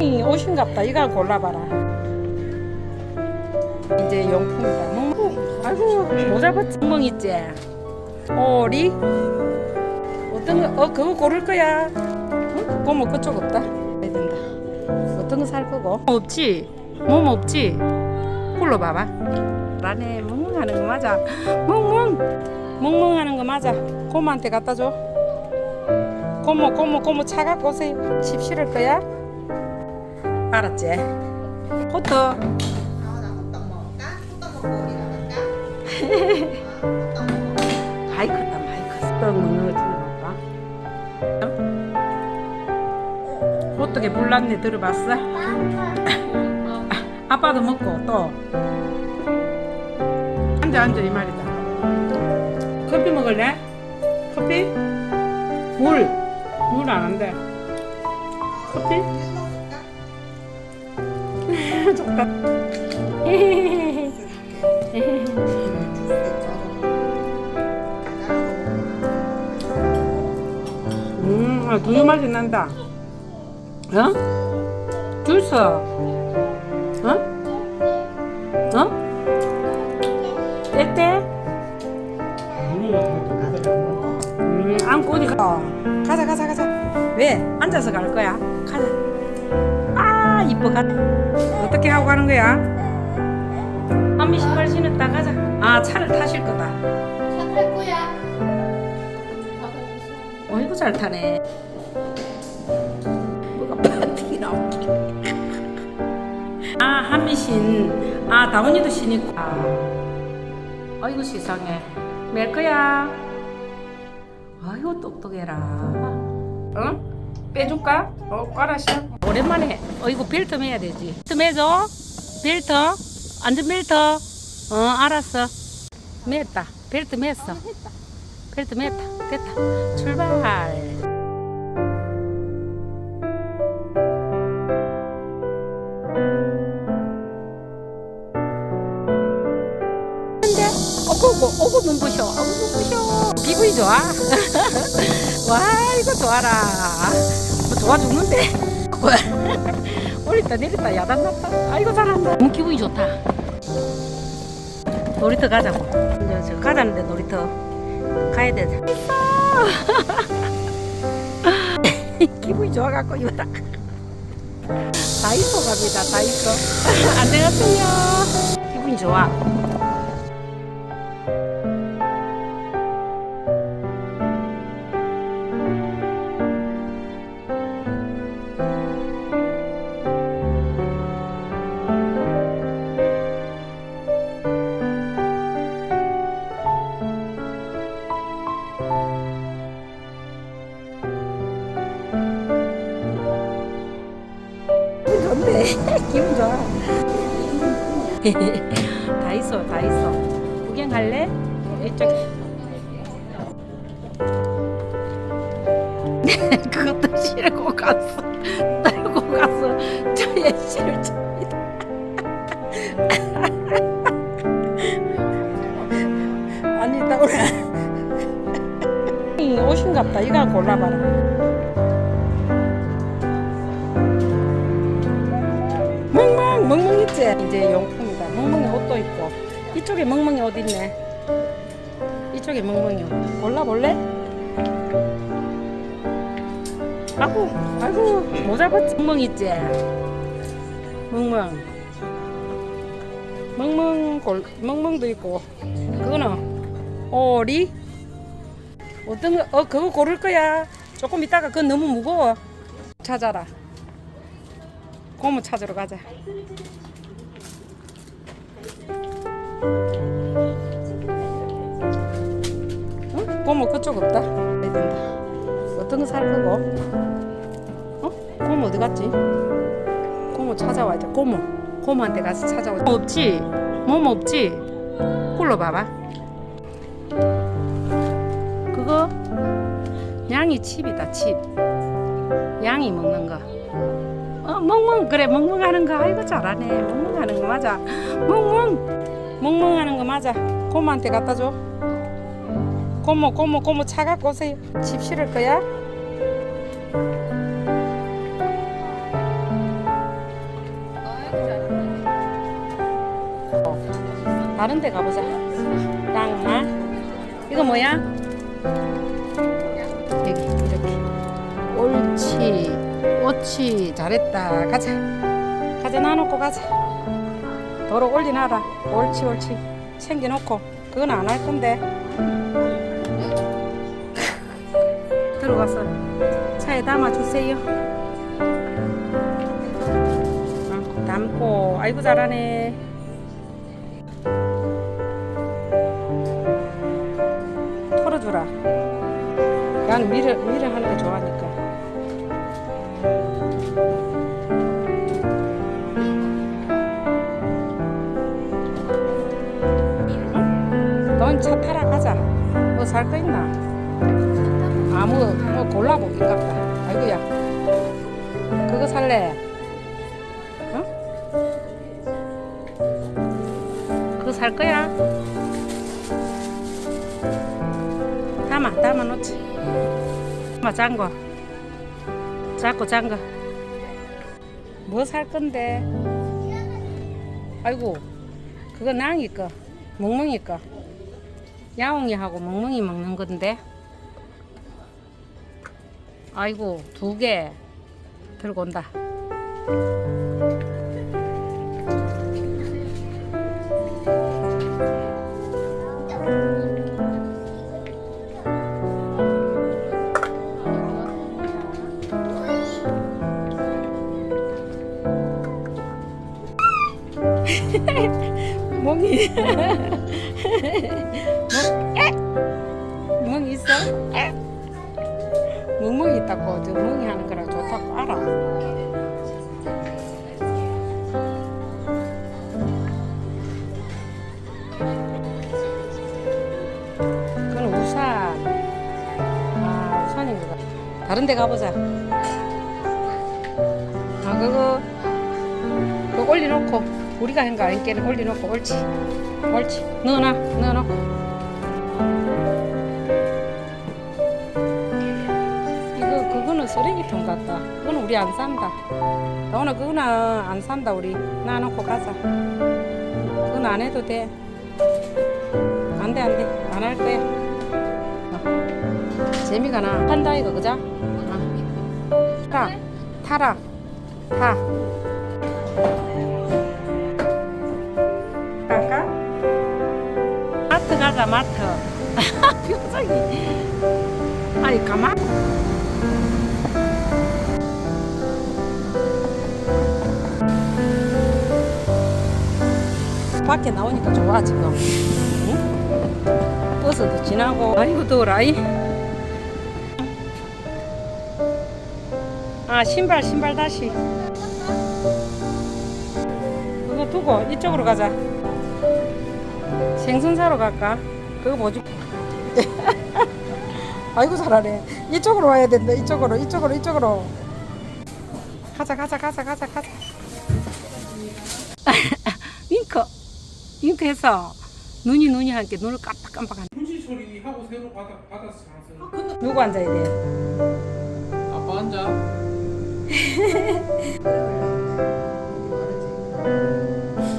이 옷인갑다. 이거 골라봐라. 이제 용품이다. 멍멍. 아이고 모자 벗지. 멍 있지. 오리. 어떤 거? 어 그거 고를 거야. 응? 그거 뭐 그쪽 없다. 해야 된다. 어떤 거 살 거고? 없지. 몸 없지. 불러봐봐. 라네 멍멍하는 거 맞아. 멍멍. 멍멍하는 거 맞아. 고모한테 갖다 줘. 고모 고모 고모 차 갖고 오세요. 집 실을 거야? 알았지? 호떡. 나오나 호떡 먹을까? 호떡 먹고 우리 나갈까? 호떡 먹을까? 많이 컸어. 떡 먹는 거 들어볼까? 호떡에 불났네 들어봤어? 아, 아빠도 먹고 또 앉아 앉아 이 말이다. 커피 먹을래? 커피? 물. 물 안 한대. 커피? 좋다. 음, 아, 두유 맛이 난다. 어? 주스. 어? 어? 떼떼? 음, 안고 어디 가? 가자, 가자, 가자. 왜? 앉아서 갈 거야? 가자. 아, 이뻐, 가. 어떻게 하고 가는 거야? 안미 신발 신었다, 가자. 아, 차를 타실 거다. 차 탈 거야. 어이구 잘 타네. 뭐가 파티 나오기. 아 한미 신. 아 다운이도 신있고. 아. 어이구 세상에. 멜 거야. 아이고 똑똑해라. 응? 빼줄까? 어 깔아셔. 오랜만에. 어이구 벨트 매야 되지. 벨트 매줘. 벨트. 안전 벨트. 어 알았어. 맸다. 벨트 맸어. 벨트 맸다. 됐다. 출발. 근데 어구 어구 눈부셔. 어구 눈부셔. 기분이 좋아. 와 이거 좋아라. 뭐 좋아 죽는데. 올렸다 내렸다 야단 났다. 아이고 잘한다. 너무 기분이 좋다. 놀이터 가자고. 이제 저 가자는데 놀이터 가야 돼. 있어. 기분이 좋아갖고 이거 딱. 다이소 갑니다. 다이소. 안녕하세요. 기분이 좋아. 다 있어, 다 있어. 구경 갈래? 이쪽에. 그것도 실고 갔어. 떨고 갔어. 저의 실점이다. 아니, 나 오늘 이 옷인갑다. 이거 골라봐라. 이쪽에 멍멍이 옷 있네? 이쪽에 멍멍이. 옷 골라볼래? 아구 아이고 모자 벗지? 멍멍 있지? 멍멍. 멍멍 골 멍멍도 있고. 그거는 오리? 어떤 거 어 그거 고를 거야. 조금 이따가 그건 너무 무거워. 찾아라. 고무 찾으러 가자. 응? 고무 그쪽 없다. 어떤 거 살 거고? 어? 고무 어디 갔지? 고무 찾아와야 돼. 고무. 고무한테 가서 찾아와. 없지? 몸 없지? 불러봐봐. 그거 양이 칩이다 칩. 양이 먹는 거. 어, 멍멍 그래 멍멍하는 거 아이고 잘하네 멍멍하는 거 맞아 멍멍 멍멍하는 거 맞아. 고모한테 갖다 줘. 고모, 고모, 고모 차 갖고 오세요. 집 실을 거야? 다른 데 가보자. 땅마. 이거 뭐야? 여기, 이렇게. 옳지. 옳지. 잘했다. 가자. 가자, 나놓고 가자. 도로 올리놔라. 옳지 옳지. 챙겨놓고. 그건 안 할 건데. 들어가서 차에 담아주세요. 어, 담고. 아이고 잘하네. 털어주라. 난 밀어 밀어 하는 거 좋아 넌차 타러 가자. 뭐 살 거 있나? 아무 뭐 골라보긴가 보다. 아이고야. 그거 살래? 어? 그거 살 거야? 담아 담아 놓지 담아 장거 잡고 장거 뭐살 건데 아이고 그거 낭이 거 멍멍이 거 야옹이하고 멍멍이 먹는 건데. 아이고 두 개 들고 온다 있다고 저 멍이 하는 거라 좋다고 알아. 그건 우산 아 우산인 것 같아. 다른 데 가보자. 아 그거 그거 올려놓고 우리가 한거 아닌게 올려놓고 옳지 옳지. 넣어놔 넣어놓고 쓰레기통 같다. 그거는 우리 안 산다. 나 오늘 그거는 안 산다 우리. 놔놓고 가자. 그건 안 해도 돼. 안 돼 안 돼. 안 할 거야. 어. 재미가 나. 한다 이거 그자 어. 타라. 타라 타 갈까? 마트 가자 마트. 표정이. 아니 가만 밖에 나오니까 좋아 지금 응? 버스도 지나고 아이고 더워라 이. 아 신발 신발 다시 그거 두고 이쪽으로 가자 생선 사러 갈까? 그거 뭐지? 아이고 잘하네 이쪽으로 와야 된다 이쪽으로 이쪽으로 이쪽으로 가자 가자 가자 가자 가자 윙크 해서 눈이 눈이 하니까 눈을 깜빡깜빡하네 분실 처리하고 새로 받아, 받아서 가서 누구 앉아야 돼? 아빠 앉아